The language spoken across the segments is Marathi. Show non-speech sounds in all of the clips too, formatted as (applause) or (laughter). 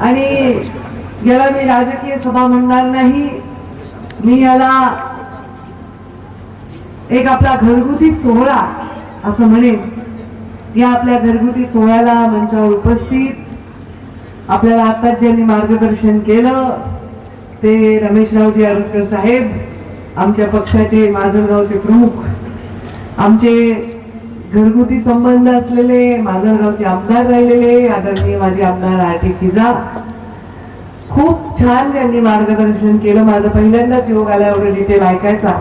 आणि याला मी राजकीय सभा म्हणणार नाही. मी याला एक आपला घरगुती सोहळा असं म्हणेन. या आपल्या घरगुती सोहळ्याला मंचावर उपस्थित आपल्याला आता ज्यांनी मार्गदर्शन केलं. ते रमेशरावजी अडसकर साहेब आमच्या पक्षाचे माजलगावचे प्रमुख आमचे घरगुती संबंध असलेले माजलगावचे आमदार राहिलेले आदरणीय माझे आमदार आर टी चिजा. खूप छान त्यांनी मार्गदर्शन केलं माझं पहिल्यांदाच योग आल्यावर डिटेल ऐकायचा.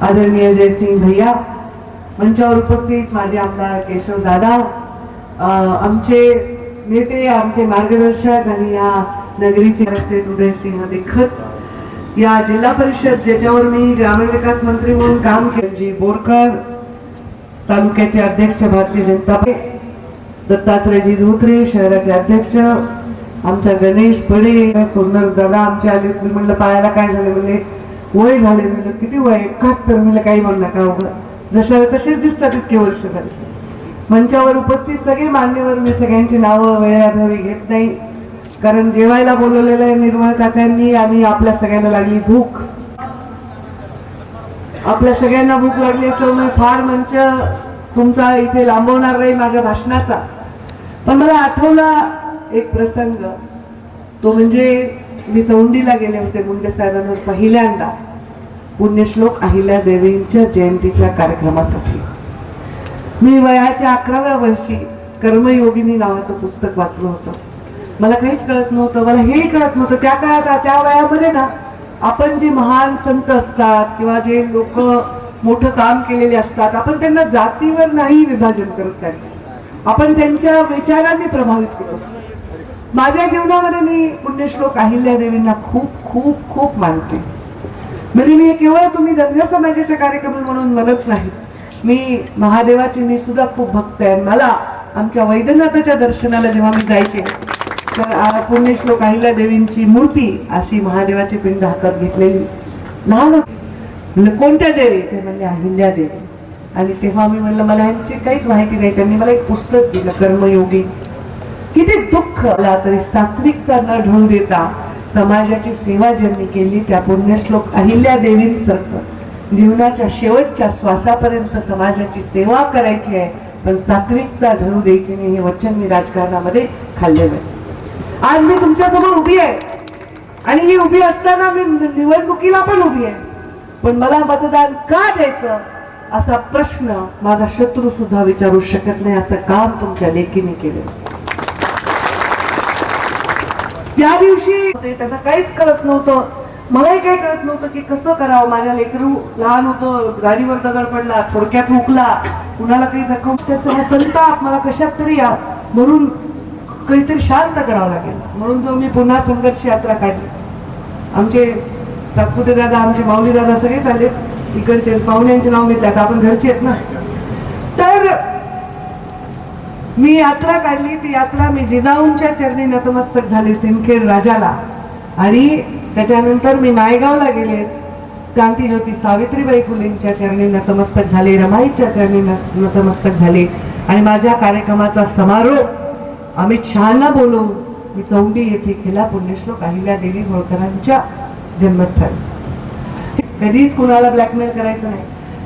आदरणीय जयसिंग भैया मंचावर उपस्थित माझे आमदार केशव दादा अं, आमचे नेते आमचे मार्गदर्शक आणि या नगरीचे रस्ते उदयसिंह दीक्षित या जिल्हा परिषद ज्याच्यावर मी ग्रामीण विकास मंत्री म्हणून काम केलं जी बोरकर तालुक्याचे अध्यक्ष भारतीय जनता दत्तात्रयजी धोत्रे शहराचे अध्यक्ष आमचा गणेश पडे सोनर दादा आमच्या आले मी म्हणलं पायाला काय झालं म्हणले वय झाले म्हणलं किती वय? एकाहत्तर म्हणलं काही म्हणू नका उगं जशा तसेच दिसतात इतके वर्ष झाले. मंचावर उपस्थित सगळे मान्यवर मी सगळ्यांची नावं वेळाभावी घेत नाही. कारण जेवायला बोलवलेलं आहे निर्मळ काकांनी आणि आपल्या सगळ्यांना लागली भूक. आपल्या सगळ्यांना भूक लागली असल्यामुळे फार मंच तुमचा इथे लांबवणार नाही माझ्या भाषणाचा. पण मला आठवला एक प्रसंग. तो म्हणजे मी चौंडीला गेले होते मुंडे साहेबांवर पहिल्यांदा. पुण्यश्लोक अहिल्या देवींच्या जयंतीच्या कार्यक्रमासाठी. मी वयाच्या अकराव्या वर्षी कर्मयोगिनी नावाचं पुस्तक वाचलं होतं. मला काहीच कळत नव्हतं मला हेही कळत नव्हतं त्या काळात त्या वयामध्ये ना आपण जे महान संत असतात किंवा जे लोक मोठं काम केलेले असतात आपण त्यांना जातीवर नाही विभाजन करत त्यांचं. आपण त्यांच्या विचारांनी प्रभावित होत असतो. माझ्या जीवनामध्ये मी पुण्यश्लोक अहिल्या देवींना खूप खूप खूप मानते. म्हणजे मी हे केवळ तुम्ही धनगर समाजाचे कार्यक्रम म्हणून म्हणत नाही. मी महादेवाची मी सुद्धा खूप भक्त आहे. मला आमच्या वैद्यनाथाच्या दर्शनाला जेव्हा मी जायचे तर पुण्यश्लोक अहिल्या देवींची मूर्ती अशी महादेवाची पिंड हातात घेतलेली. लहान कोणत्या देवी? ते म्हणले अहिल्या देवी. आणि तेव्हा मी म्हणलं मला यांची काहीच माहिती नाही. त्यांनी मला एक पुस्तक दिलं कर्मयोगी. किती दुःख आला तरी सात्विकता न ढळू देता समाजाची सेवा ज्यांनी केली त्या पुण्यश्लोक अहिल्या देवींसारखं. जीवनाच्या शेवटच्या श्वासापर्यंत समाजाची सेवा करायची आहे पण सात्विकता ढळू द्यायची नाही हे वचन मी राजकारणामध्ये खाल्लेलं आहे. आज मी तुमच्यासमोर उभी आहे. आणि ही उभी असताना मी निवडणुकीला पण उभी आहे. पण मला मतदान का द्यायचं असा प्रश्न माझा शत्रू सुद्धा विचारू शकत नाही असं काम तुमच्या लेखीने केलं. त्या दिवशी त्यांना काहीच कळत नव्हतं. मलाही काही कळत नव्हतं की कसं करावं. माझ्या लेकरू लहान होतं गाडीवर दगड पडला थोडक्यात हुकला. कुणाला काही जखम त्याचा संताप मला कशात तरी या म्हणून काहीतरी शांत करावं लागेल. म्हणून तो मी पुन्हा संघर्ष यात्रा काढली. आमचे सातपुते दादा आमचे माऊली दादा सगळे चालले. इकडचे पाहुण्यांचे नाव घेतले. आता आपण घरचे आहेत ना. तर मी यात्रा काढली. ती यात्रा मी जिजाऊंच्या चरणी नतमस्तक झाले सिंदखेड राजाला. आणि त्याच्यानंतर मी नायगावला गेले. क्रांतीज्योती सावित्रीबाई फुलेंच्या चरणी नतमस्तक झाले. रमाईच्या चरणी नस- नतमस्तक झाले. आणि माझ्या कार्यक्रमाचा समारोप अमित शहाना बोलवून मी चौंडी येथे केला पुण्यश्लोक अहिल्या देवी होळकरांच्या जन्मस्थळी. कधीच कुणाला ब्लॅकमेल करायचं नाही.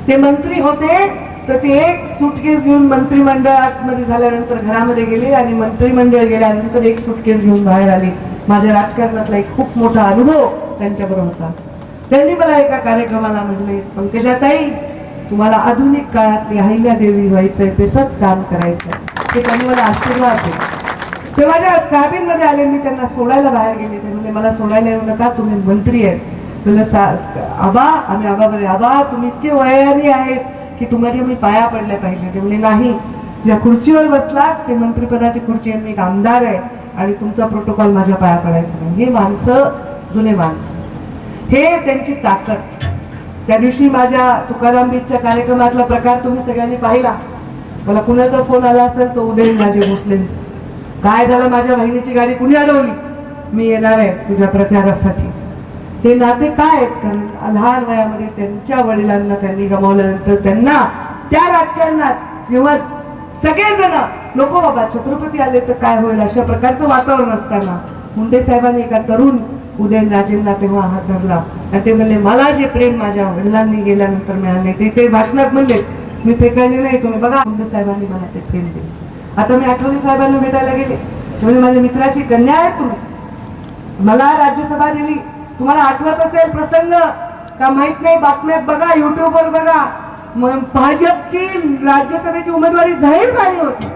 ते मंत्री होते तर ते एक सुटकेस घेऊन मंत्रिमंडळात मध्ये झाल्यानंतर घरामध्ये गेले आणि मंत्रिमंडळ गेल्यानंतर एक सुटकेस घेऊन बाहेर आले. माझ्या राजकारणातला एक खूप मोठा अनुभव त्यांच्याबरोबर होता. त्यांनी मला एका कार्यक्रमाला म्हणले पंकजाताई तुम्हाला आधुनिक काळातली अहिल्या देवी व्हायचंय तसंच काम करायचंय. ते त्यांनी मला आशीर्वाद दिला. ते माझ्या कॅबिनमध्ये आले मी त्यांना सोडायला बाहेर गेले. ते म्हणले मला सोडायला येऊ नका तुम्ही मंत्री आहेत. म्हणलं सा आबा आम्ही आबा बोलले आबा तुम्ही इतके वयानी आहेत की तुम्हाला मी पाया पडल्या पाहिजे. ते म्हणले नाही. या खुर्चीवर बसलात ते मंत्रिपदाची खुर्ची आहे मी एक आमदार आहे आणि तुमचा प्रोटोकॉल माझ्या पाया पडायचा नाही. हे माणसं जुने माणसं. हे त्यांची ताकद. त्या दिवशी माझ्या तुकाराम बीचच्या कार्यक्रमातला प्रकार तुम्ही सगळ्यांनी पाहिला. मला कुणाचा फोन आला असेल तो उदयन माझे भोसलेंचा. काय झालं? माझ्या बहिणीची गाडी कुणी अडवली? मी येणार आहे तुझ्या प्रचारासाठी. हे नाते काय आहेत? कारण लहान वयामध्ये त्यांच्या वडिलांना त्यांनी गमावल्यानंतर त्यांना त्या राजकारणात जेव्हा सगळेजण नको बाबा छत्रपती आले तर काय होईल? अशा प्रकारचं वातावरण असताना मुंडे साहेबांनी एका तरुण उदयनराजेंना तेव्हा हात धरला. आणि ते म्हणले मला जे प्रेम माझ्या वडिलांनी गेल्यानंतर मिळाले ते ते भाषणात म्हणले मी फेकाळले नाही तुम्ही बघा. मुंडे साहेबांनी मला ते प्रेम दिले. आता मी आठवले साहेबांना भेटायला गेले. ते म्हणजे माझ्या मित्राची कन्या आहे तुम्ही. मला राज्यसभा दिली. तुम्हाला आठवत असेल प्रसंग? का माहीत नाही? बातम्यात बघा युट्यूबवर बघा. भाजपची राज्यसभेची उमेदवारी जाहीर झाली होती.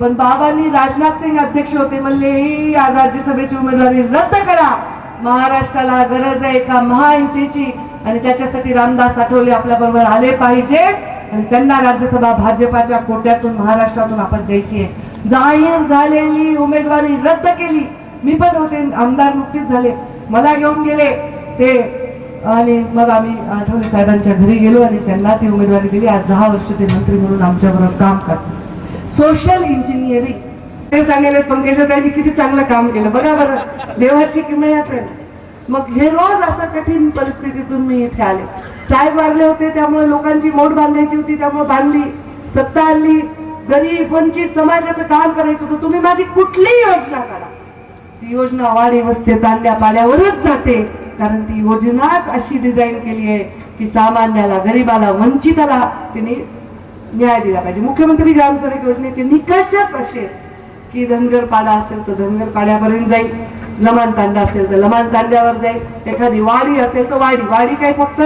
पण बाबांनी राजनाथ सिंग अध्यक्ष होते म्हणले ही या राज्यसभेची उमेदवारी रद्द करा. महाराष्ट्राला गरज आहे का महायुतीची? आणि त्याच्यासाठी रामदास आठवले आपल्या बरोबर आले पाहिजेत. आणि त्यांना राज्यसभा भाजपाच्या कोट्यातून महाराष्ट्रातून आपण द्यायची आहे. जाहीर झालेली उमेदवारी रद्द केली. मी पण होते आमदार नुकतीच झाले. मला घेऊन गेले. ते आणि मग आम्ही आठवले साहेबांच्या घरी गेलो आणि त्यांना ती उमेदवारी दिली. आज दहा वर्ष ते मंत्री म्हणून आमच्याबरोबर काम करतात. Social engineering. ते सांगितले पंकजा त्यांनी किती चांगलं काम केलं. बघा बरं. देवाची किमयात असेल मग हे रोज असं कठीण परिस्थितीतून मी इथे आले. साहेब वारले होते त्यामुळे लोकांची मोठ बांधायची होती त्यामुळे बांधली सत्ता आणली. गरीब वंचित समाजाचं काम करायचं होतं. तुम्ही माझी कुठलीही योजना करा ती योजना वाडी वस्ते तांड्या पाड्यावरच जाते. कारण ती योजनाच अशी डिझाईन केली आहे की सामान्याला गरीबाला वंचिताला तिने न्याय दिला पाहिजे. मुख्यमंत्री ग्रामसडक योजनेचे निकषच असे की धनगर पाडा असेल तर धनगर पाड्यापर्यंत जाईल. लमान तांडा असेल तर लमान तांड्यावर जाईल. एखादी वाडी असेल तर वाडी. वाडी काय फक्त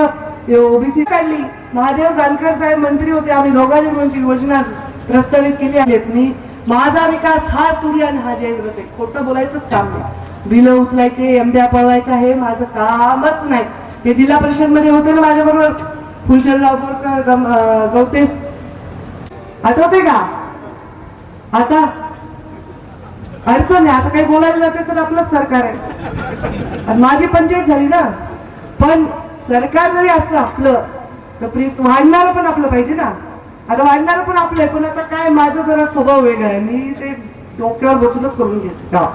ओबीसी काढली. महादेव जानकर साहेब मंत्री होते. आम्ही दोघांनी मिळून योजना प्रस्तावित केली आहेत मी माझा विकास हा सूर्य आणि हा जय होते खोटं बोलायचंच काम नाही. बिलं उचलायचे एमब्या पळवायच्या हे माझं कामच नाही. हे जिल्हा परिषदमध्ये होते ना माझ्याबरोबर? फुलचंदराव बोरकर गम- गवतेस. आठवते का? आता अडचण आहे. आता काही बोलायला जाते तर आपलंच सरकार आहे. माझी पंचायत झाली ना. पण सरकार जरी असं आपलं तर प्री वाढणारं पण आपलं पाहिजे ना. आता वाढणारं पण आपलं आहे. पण आता काय माझा जरा स्वभाव वेगळा आहे. मी ते डोक्यावर बसूनच करून घेते. का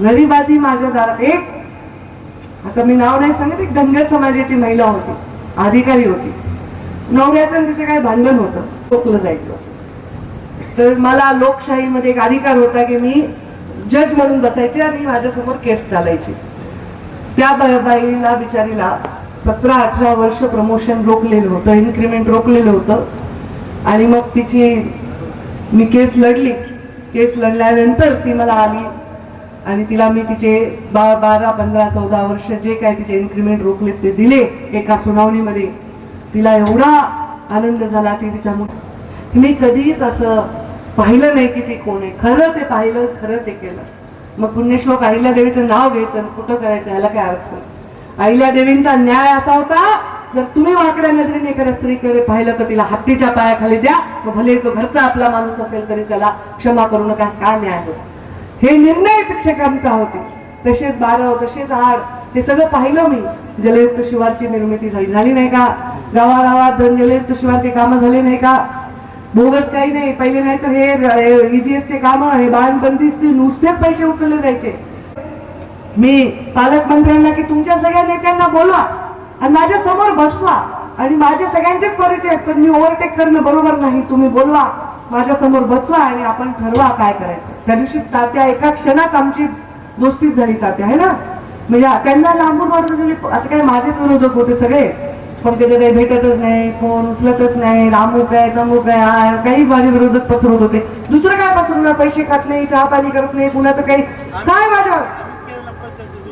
गरीबाजी माझ्या दारात एक आता मी नाव नाही सांगत एक धनगर समाजाची महिला होती. अधिकारी होती. नवऱ्याचं तिथे काय भांडण होतं. टोकलं जायचं. तर मला लोकशाहीमध्ये एक अधिकार होता की मी जज म्हणून बसायचे आणि माझ्यासमोर केस चालायची. त्या बाईला बिचारीला सतरा अठरा वर्ष प्रमोशन रोखलेलं होतं इन्क्रीमेंट रोखलेलं होतं. आणि मग तिची मी केस लढली. केस लढल्यानंतर ती मला आली. आणि तिला मी तिचे बा बारा पंधरा चौदा वर्ष जे काय तिचे इन्क्रीमेंट रोखले ते दिले एका सुनावणीमध्ये. तिला एवढा आनंद झाला ती तिच्या मी कधीच असं पाहिलं नाही की ते कोण आहे. खरं ते पाहिलं खरं ते केलं. मग पुण्यश्लोक अहिल्या देवीचं नाव घ्यायचं कुठं करायचं याला काय अर्थ? अहिल्या देवींचा न्याय असा होता जर तुम्ही वाकड्या नजरेने एखाद्या स्त्रीकडे पाहिलं तर तिला हत्तीच्या पायाखाली द्या मग भले तो घरचा आपला माणूस असेल तरी त्याला क्षमा करू नका काय न्याय होता. हे निर्णय क्षमता होते. तसेच बारव तसेच आड हे सगळं पाहिलं मी. जलयुक्त शिवारची निर्मिती झाली झाली नाही का? गावागावात धन जलयुक्त शिवारचे कामं झाले नाही का? बोगस काही नाही. पहिले नाही तर हे ईजीएसचे काम हे बाण नुसतेच पैसे उचलले जायचे. मी पालकमंत्र्यांना की तुमच्या सगळ्या नेत्यांना बोलवा आणि माझ्यासमोर बसवा आणि माझे सगळ्यांचेच परिचय आहेत पण मी ओव्हरटेक करणं बरोबर नाही. तुम्ही बोलवा माझ्यासमोर बसवा आणि आपण ठरवा काय करायचं. त्या दिवशी तात्या एका क्षणात आमची दोस्तीच झाली तात्या आहे ना? म्हणजे त्यांना लांबून वाटत झाली आता काय माझेच विरोधक होते सगळे. पण त्याचं काही भेटतच नाही फोन उचलतच नाही राम काय कम काय काही माझे विरोधक पसरवत होते. दुसरं काय पसरवणार पैसे खात नाही चहा पाणी करत नाही कुणाचं काही? काय माझ्यावर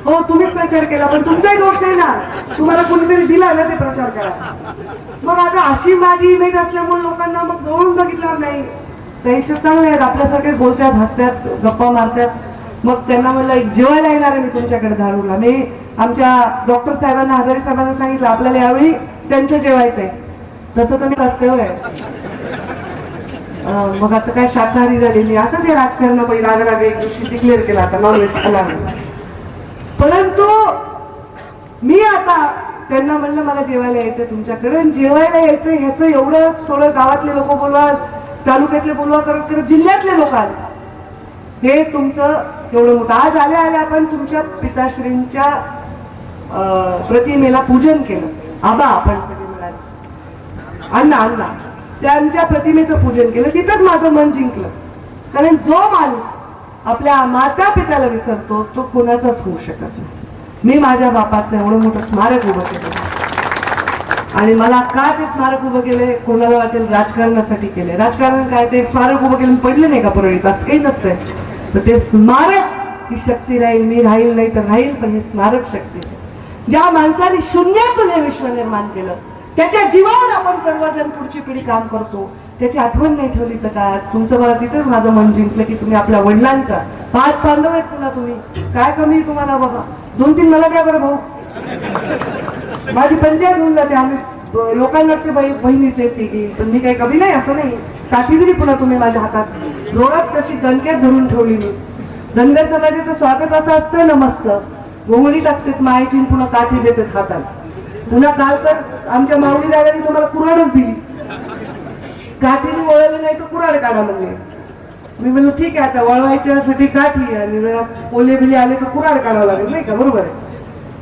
हो तुम्हीच प्रचार केला पण तुमचाही दोष नाही ना. तुम्हाला कोणीतरी दिला ना ते प्रचार करा मग आता अशी माझी इमेज असल्यामुळे लोकांना मग जवळून बघितलं नाही. काही चांगले आहेत आपल्यासारखे बोलतात हसतात गप्पा मारतात. मग त्यांना म्हणलं एक जेवायला येणार आहे मी तुमच्याकडे दारूला. मी आमच्या डॉक्टर साहेबांना हजारी साहेबांना सांगितलं आपल्याला यावेळी त्यांचं जेवायचं आहे. तसं तर मी असते होय. मग आता काय शाकाहारी झालेली असं ते राजकारण पहिला राग राग एक दिवशी डिक्लेअर केला आता नॉनव्हेज खाणार परंतु मी आता त्यांना म्हणलं मला जेवायला यायचं तुमच्याकडे. जेवायला यायचं ह्याचं एवढं थोडं गावातले लोक बोलवा तालुक्यातले बोलवा करत करत जिल्ह्यातले लोक आले. हे तुमचं एवढं मोठं. आज आल्या आल्या आपण तुमच्या पिताश्रींच्या प्रतिमेला पूजन केलं. आबा आपण सगळे मिळाले. अण्णा अण्णा त्यांच्या प्रतिमेचं पूजन केलं. तिथंच माझं मन जिंकलं. कारण जो माणूस आपल्या माता पित्याला विसरतो तो कोणाचाच होऊ शकत नाही. मी माझ्या बापाचं एवढं मोठं स्मारक उभं केलं. आणि मला का ते स्मारक उभं केले कोणाला वाटेल राजकारणासाठी केले. राजकारण काय ते स्मारक उभं केलं पडले नाही का परळीत? असं काही नसतंय. तर ते स्मारक ही शक्ती राहील मी राहील नाही तर राहील पण हे स्मारक शक्ती ज्या माणसाने शून्यातून हे विश्व निर्माण केलं त्याच्या जीवावर आपण सर्वजण पुढची पिढी काम करतो त्याची आठवण नाही ठेवली तर काय? तुमचं मला तिथेच माझं मन जिंकलं की तुम्ही आपल्या वडिलांचा. पाच पांडव आहेत पुन्हा तुम्ही. काय कमी तुम्हाला बाबा? दोन तीन मला द्या बरं भाऊ. माझी पंचायत होऊन जाते. आम्ही लोकांना वाटते बाई बहिणीच येते पण मी काही कमी नाही असं नाही. काठी दिली पुन्हा तुम्ही माझ्या हातात. जोरात तशी दणक्यात धरून ठेवली मी. धनगर समाजाचं स्वागत असं असतं ना मस्त. घोंगडी टाकतात मायची पुन्हा काठी देतात हातात पुन्हा काल तर आमच्या माऊली दादानी तुम्हाला कुराडच दिली. काठीने वळलं नाही तर कुराड काढा म्हणले. मी म्हणलं ठीक आहे आता वळवायच्यासाठी काठी आणि ओले बिले आले तर कुराड काढावं लागेल नाही का? बरोबर आहे.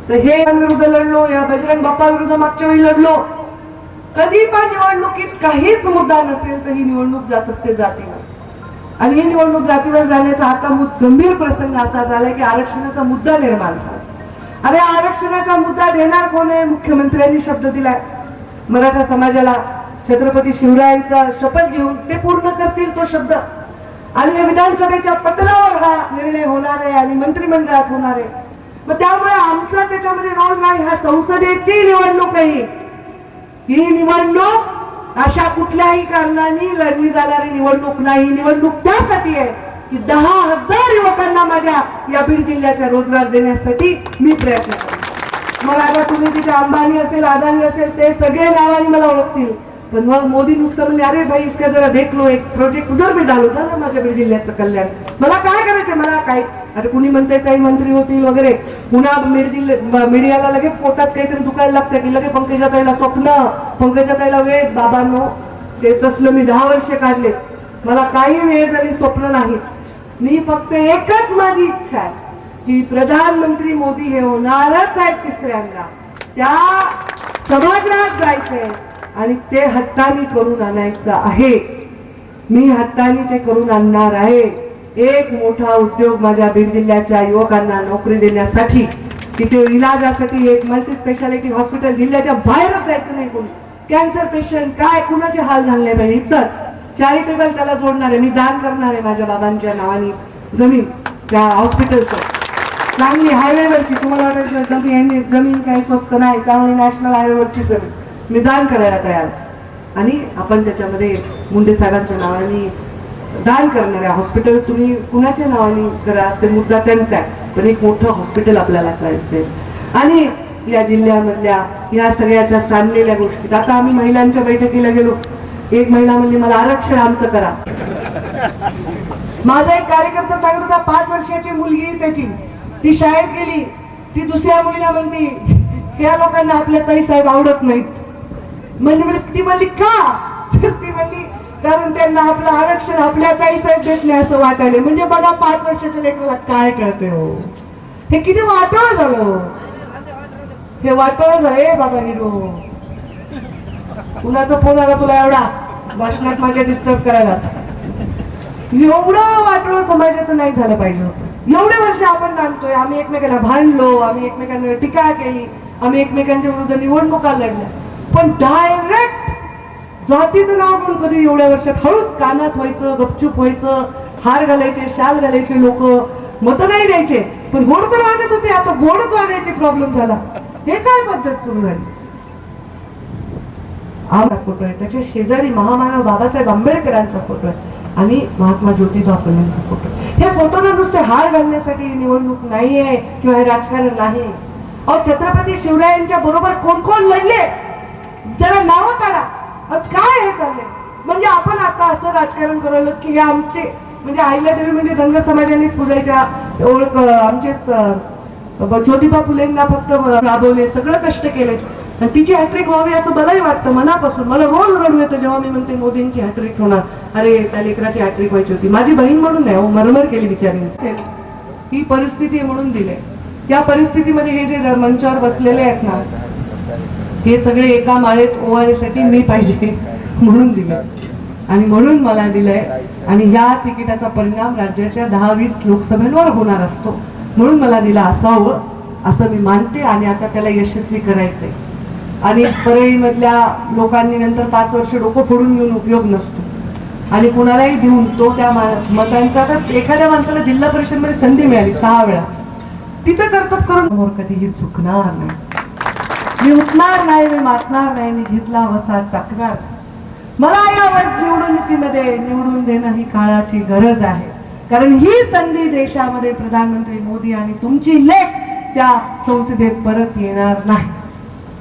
तर हे विरुद्ध लढलो या बजरंग बाप्पा विरुद्ध मागच्या वेळी लढलो. कधी पण निवडणुकीत काहीच मुद्दा नसेल तर ही निवडणूक जात असते जाती आणि ही निवडणूक जातीवर जाण्याचा आता गंभीर प्रसंग असा झाला की आरक्षणाचा मुद्दा निर्माण झाला. अरे आरक्षणाचा मुद्दा देणार कोण आहे? मुख्यमंत्र्यांनी शब्द दिलाय. मराठा समाजाला छत्रपती शिवरायांचा शपथ घेऊन ते पूर्ण करतील तो शब्द. आणि विधानसभेच्या पटलावर हा निर्णय होणार आहे आणि मंत्रिमंडळात होणार आहे. मग त्यामुळे आमचा त्याच्यामध्ये रोल नाही हा संसदेची निवडणूक आहे ही निवडणूक अशा कुठल्याही कारणाने लढली जाणारी निवडणूक नाही. निवडणूक त्यासाठी आहे की दहा हजार युवकांना माझ्या या बीड जिल्ह्याचा रोजगार देण्यासाठी मी प्रयत्न करतो. मग आता तुम्ही तिथे अंबानी असेल अदानी असेल ते सगळे नावाने मला ओळखतील. पण मग मोदी नुसतं म्हणजे अरे भाई इसका जरा देख लो एक प्रोजेक्ट उधर मी डालो. झालं माझ्या बीड जिल्ह्याचं कल्याण. मला काय करायचं मला काय? अरे कुणी म्हणते काही मंत्री होतील वगैरे. पुन्हा मिडजी मीडियाला लगेच पोटात काहीतरी दुखायला लागतं की लगेच पंकजा ताईला स्वप्न. पंकजा ताईला वेळ बाबांनो. ते तसलं मी दहा वर्ष काढले मला काही वेळ आणि स्वप्न नाही. मी फक्त एकच माझी इच्छा आहे की प्रधानमंत्री मोदी हे होणारच आहेत तिसऱ्यांदा. त्या सभागृहात जायचंय आणि ते हट्टानी करून आणायचं आहे. मी हट्टानी ते करून आणणार आहे. एक मोठा उद्योग माझ्या बीड जिल्ह्याच्या युवकांना नोकरी देण्यासाठी तिथे इलाजासाठी एक मल्टी स्पेशालिटी हॉस्पिटल जिल्ह्याच्या बाहेरच जायचं नाही कोणी. कॅन्सर पेशंट काय कुणाचे हाल झाले नाही? इथंच. चॅरिटेबल त्याला जोडणार आहे. मी दान करणार आहे माझ्या बाबांच्या नावाने जमीन त्या हॉस्पिटलचं चांगली हायवेवरची तुम्हाला वाटायचं जमीन जमीन काही स्वस्त नाही चांगली नॅशनल हायवेवरची जमीन. मी दान करायला तयार आणि आपण त्याच्यामध्ये मुंडे साहेबांच्या नावाने दान करणाऱ्या हॉस्पिटल तुम्ही कुणाच्या नावाने करा? ते मुद्दा त्यांचा आहे. पण एक मोठं हॉस्पिटल आपल्याला करायचंय. आणि या जिल्ह्यामधल्या या सगळ्याच्या सांडलेल्या गोष्टी. आता आम्ही महिलांच्या बैठकीला गेलो. एक महिला म्हणली मला आरक्षण आमचं करा. माझा एक कार्यकर्ता सांगत होता पाच वर्षाची मुलगी आहे त्याची. ती शाळेत गेली. ती दुसऱ्या मुलीला म्हणते या लोकांना आपल्या ताई साहेब आवडत नाहीत. म्हणजे ती म्हणली का? ती म्हणली कारण त्यांना आपलं आरक्षण आपल्या काही साहेब देत नाही असं वाटायला. म्हणजे बघा पाच वर्षाच्या लेकराला काय कळते हो? हे किती वाटोळ झालं हो? हे? वाटोळ झाले बाबा हिरो. कुणाचा फोन आला तुला एवढा? भाषणात माझ्या डिस्टर्ब करायलास. एवढं वाटोळ समाजाचं नाही झालं पाहिजे होतं. एवढे वर्ष आपण नांदतोय आम्ही एकमेकांना भांडलो आम्ही एकमेकांवर टीका केली आम्ही एकमेकांच्या विरुद्ध निवडणुका लढल्या. पण डायरेक्ट जातीचं नाव म्हणून कधी एवढ्या वर्षात? हळूच कानात व्हायचं गपचूप व्हायचं हार घालायचे शाल घालायचे लोक. मत नाही द्यायचे पण गोड तर वागत होते आता गोडच वागायचे प्रॉब्लेम झाला. हे काय पद्धत सुरू झाली? आमचा फोटो आहे. त्याच्या शेजारी महामानव बाबासाहेब आंबेडकरांचा फोटो आहे. आणि महात्मा ज्योतिबा फुलेंचा फोटो हे फोटोला नुसते हार घालण्यासाठी निवडणूक निवडणूक नाहीये किंवा हे राजकारण नाही. अहो छत्रपती शिवरायांच्या बरोबर कोण कोण लढले? जरा नावं काढा. काय हे चाललंय? म्हणजे आपण आता असं राजकारण करायला की हे आमचे म्हणजे अहिल्यादेवी म्हणजे धनगर समाजानेच पूजायच्या ओळख आमचेच ज्योतिबा फुलेंना फक्त राबवले सगळं कष्ट केले आणि तिची हॅट्रिक व्हावी असं मलाही वाटतं मनापासून. मला रोज रडू येतं जेव्हा मी म्हणते मोदींची हॅट्रिक होणार. अरे त्या लेकराची हॅट्रिक व्हायची होती. माझी बहीण म्हणून नाही हो मरमर केली बिचारी. ही परिस्थिती म्हणून दिले. या परिस्थितीमध्ये हे जे मंचावर बसलेले आहेत ना हे सगळे एका माळेत ओवाळीसाठी मी पाहिजे (laughs) म्हणून दिलं. आणि म्हणून मला दिलंय. आणि या तिकिटाचा परिणाम राज्याच्या दहा वीस लोकसभेवर होणार असतो. म्हणून मला दिला असावं असं मी मानते आणि आता त्याला यशस्वी करायचंय. आणि परळीमधल्या लोकांनी नंतर पाच वर्ष डोकं फोडून घेऊन उपयोग नसतो. आणि कुणालाही देऊन तो त्या मा- मतांचा तर एखाद्या माणसाला जिल्हा परिषदमध्ये संधी मिळाली सहा वेळा. तिथं कर्तब करून कधीही चुकणार नाही. मी उठणार नाही मी मातणार नाही मी घेतला वसा टाकणार मला या निवडणुकीमध्ये निवडून देणं ही काळाची गरज आहे. कारण ही संधी देशामध्ये प्रधानमंत्री मोदी आणि तुमची लेख त्या संसदेत परत येणार नाही.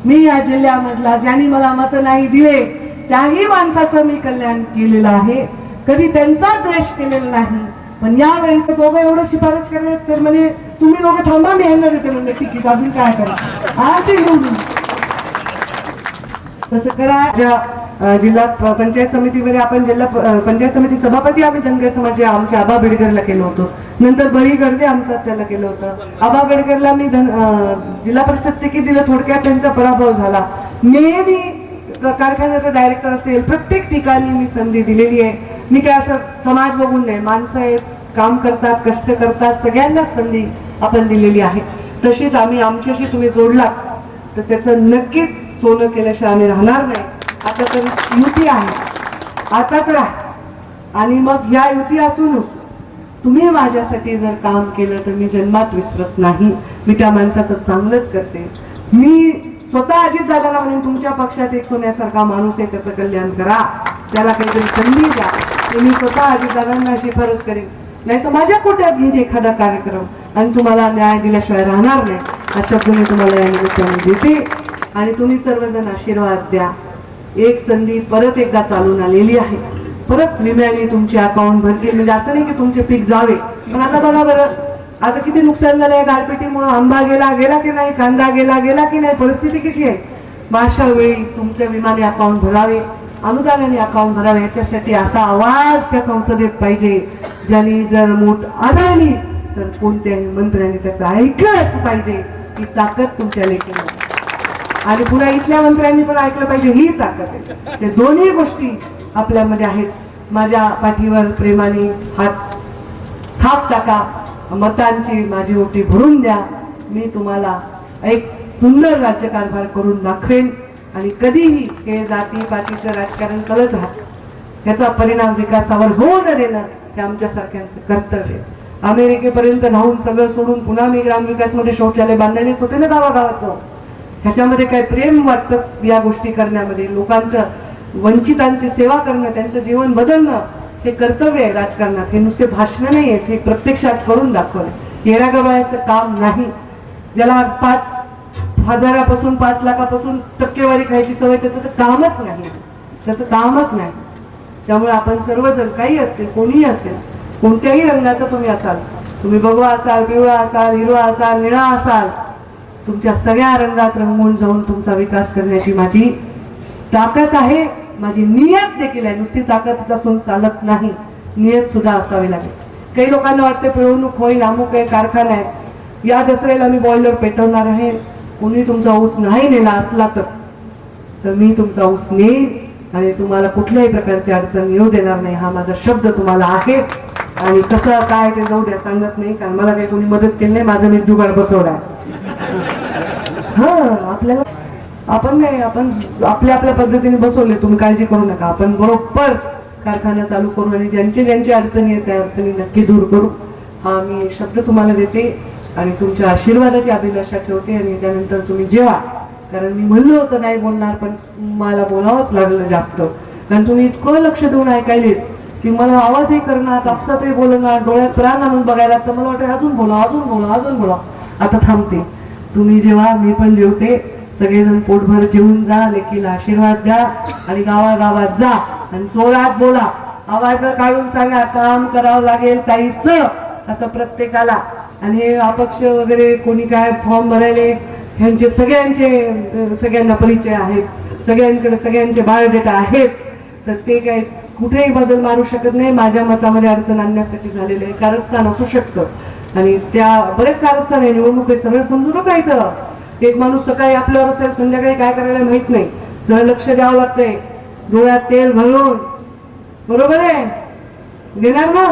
मी या जिल्ह्यामधला ज्यांनी मला मत नाही दिले त्याही माणसाचं मी कल्याण केलेलं आहे. कधी त्यांचा द्वेष केलेला नाही पण यावेळी दोघं एवढं शिफारस करायला तर म्हणजे तुम्ही लोक थांबा मी यांना देते म्हणलं तिकीट अजून काय करा आज निवडून तसं करा. ज्या जिल्हा पंचायत समितीमध्ये आपण जिल्हा प- पंचायत समिती सभापती आम्ही धनगर समाज आमच्या आबा बेडकरला केलं होतं. नंतर बळी गर्दे आमचा त्याला केलं होतं. आबा बेडकरला मी धन जिल्हा परिषद तिकीट दिलं थोडक्यात त्यांचा पराभव झाला. नेहमी कारखान्याचा डायरेक्टर असेल प्रत्येक ठिकाणी मी संधी दिलेली आहे. मी काय असं समाज बघून नाही माणसं आहेत काम करतात कष्ट करतात सगळ्यांनाच संधी आपण दिलेली आहे. तशीच आम्ही आमच्याशी तुम्ही जोडलात तर त्याचं नक्कीच सोनं केल्याशिवाय आम्ही राहणार नाही. आता तर युती आहे. आता तर आणि मग ह्या युती असूनच तुम्ही माझ्यासाठी जर काम केलं तर मी जन्मात विसरत नाही. मी त्या माणसाचं चांगलंच करते. मी स्वतः अजितदादाला म्हणून तुमच्या पक्षात एक सोन्यासारखा माणूस आहे त्याचं कल्याण करा. त्याला काहीतरी संधी द्या. ते मी स्वतः अजितदादांना शिफारस करेन. नाही तर माझ्या कोट्यात घेईन एखादा कार्यक्रम. आणि तुम्हाला न्याय दिल्याशिवाय राहणार नाही. अशा तुम्ही तुम्हाला या निमित्ताने देते. आणि तुम्ही सर्वजण आशीर्वाद द्या. एक संधी परत एकदा चालून आलेली आहे. परत विम्याने तुमचे अकाउंट भरतील म्हणजे असं नाही की तुमचे पीक जावे. पण आता बघा बरं. आता किती नुकसान झालं आहे गारपिटीमुळे आंबा गेला गेला की नाही? कांदा गेला गेला की नाही? परिस्थिती कशी आहे? मग अशा वेळी तुमच्या विमाने अकाउंट भरावे. अनुदानाने अकाउंट भरावे. याच्यासाठी असा आवाज त्या संसदेत पाहिजे. ज्यांनी जर मूठ आढळली तर कोणत्याही मंत्र्यांनी त्याचं ऐकलंच पाहिजे. ही ताकद तुमच्या लेखी आणि पुन्हा इथल्या मंत्र्यांनी पण ऐकलं पाहिजे ही ताकद आहे. ते दोन्ही गोष्टी आपल्यामध्ये आहेत. माझ्या पाठीवर प्रेमाने हात थाप टाका मतांची माझी ओटी भरून द्या. मी तुम्हाला एक सुंदर राज्यकारभार करून दाखवेन आणि कधीही हे जाती पातीचं राजकारण चालत राहत याचा परिणाम विकासावर होऊ न देणं हे आमच्यासारख्यांचं कर्तव्य अमेरिकेपर्यंत राहून सगळं सोडून पुन्हा मी ग्रामविकासमध्ये शौचालय बांधलेलेच होते ना गावागावाचं? ह्याच्यामध्ये काय प्रेम वाटतं या गोष्टी करण्यामध्ये? लोकांचं वंचितांची सेवा करणं त्यांचं जीवन बदलणं हे कर्तव्य आहे राजकारणात. हे नुसते भाषण नाही आहेत हे प्रत्यक्षात करून दाखवणं येरागबाळ्याचं काम नाही. ज्याला पाच हजारापासून पाच लाखापासून टक्केवारी खायची सवय त्याचं तर कामच नाही. त्याचं कामच नाही. त्यामुळे आपण सर्वजण काही असतील कोणीही असेल कोणत्याही रंगाचा तुम्ही असाल तुम्ही बघवा असाल पिवळा असाल हिरवा असाल निळा असाल तुमच्या सगळ्या रंगात रंगून जाऊन तुमचा विकास करण्याची माझी ताकद आहे. माझी नियत देखील आहे. नुसती ताकद असून चालत नाही. नियत सुद्धा असावी लागेल. काही लोकांना वाटते पिळवणूक होईल अमुक आहे कारखाना आहे. या दसऱ्याला मी बॉयलर पेटवणार आहे. कोणी तुमचा ऊस नाही नेला असला तर. तर मी तुमचा ऊस नेईन आणि तुम्हाला कुठल्याही प्रकारची अडचण येऊ देणार नाही. हा माझा शब्द तुम्हाला आहे. आणि कसं काय ते जाऊ द्या सांगत नाही. कारण मला काही कोणी मदत केली नाही. माझा मी जुगाड बसवला हा आपल्याला आपण नाही आपण आपल्या आपल्या पद्धतीने बसवले तुम्ही काळजी करू नका. आपण बरोबर कारखाना चालू करू आणि ज्यांची ज्यांची अडचणी आहेत त्या अडचणी नक्की दूर करू. हा मी शब्द तुम्हाला देते आणि तुमच्या आशीर्वादाची अभिलाषा ठेवते आणि त्यानंतर तुम्ही जेवा. कारण मी म्हणलं होतं नाही बोलणार पण मला बोलावंच लागलं जास्त. कारण तुम्ही इतकं लक्ष देऊन ऐकायलेत की मला आवाजही करणार तापसातही बोलणार डोळ्यात प्राण आणून बघायला तर मला वाटतं अजून बोला अजून बोला अजून बोला. आता थांबते. तुम्ही जेव्हा मी पण जेवते सगळेजण पोटभर जेवून जा लेकीला आशीर्वाद द्या आणि गावागावात जा आणि जोरात बोला. आवाज काढून सांगा काम करावं लागेल ताईच असं प्रत्येकाला. आणि हे अपक्ष वगैरे कोणी काय फॉर्म भरायले ह्यांचे सगळ्यांचे सगळ्यांना परिचय आहेत. सगळ्यांकडे सगळ्यांचे बायोडेटा आहेत. तर ते काय कुठेही बदल मारू शकत नाही. माझ्या मतामध्ये अडचण आणण्यासाठी झालेलं आहे. कारस्थान असू शकतं. आणि त्या बरेच कारस्थान आहे निवडणूक आहे सगळं समजू नका इथं. एक माणूस सकाळी आपल्यावर असेल संध्याकाळी काय करायला माहीत नाही. जरा लक्ष द्यावं लागतंय. डोळ्यात तेल घालून. बरोबर आहे? देणार ना?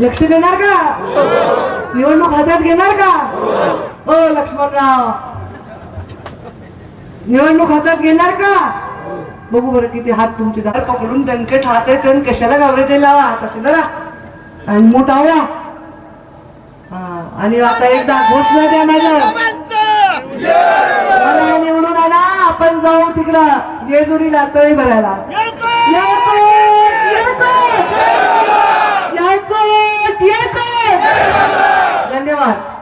लक्ष देणार का? निवडणूक हातात घेणार का? हो लक्ष्मणराव. निवडणूक हातात घेणार का? बघू बरं किती हात तुमचे दार पकडून दणकट हात आणि कशाला घाबरायचे? लावा तसे जरा आणि मोठा व्हा आणि आता एकदा घोषणा द्या माझ्या. निवडून आला आपण जाऊ तिकडं जेजुरीला तळी भरायला. धन्यवाद.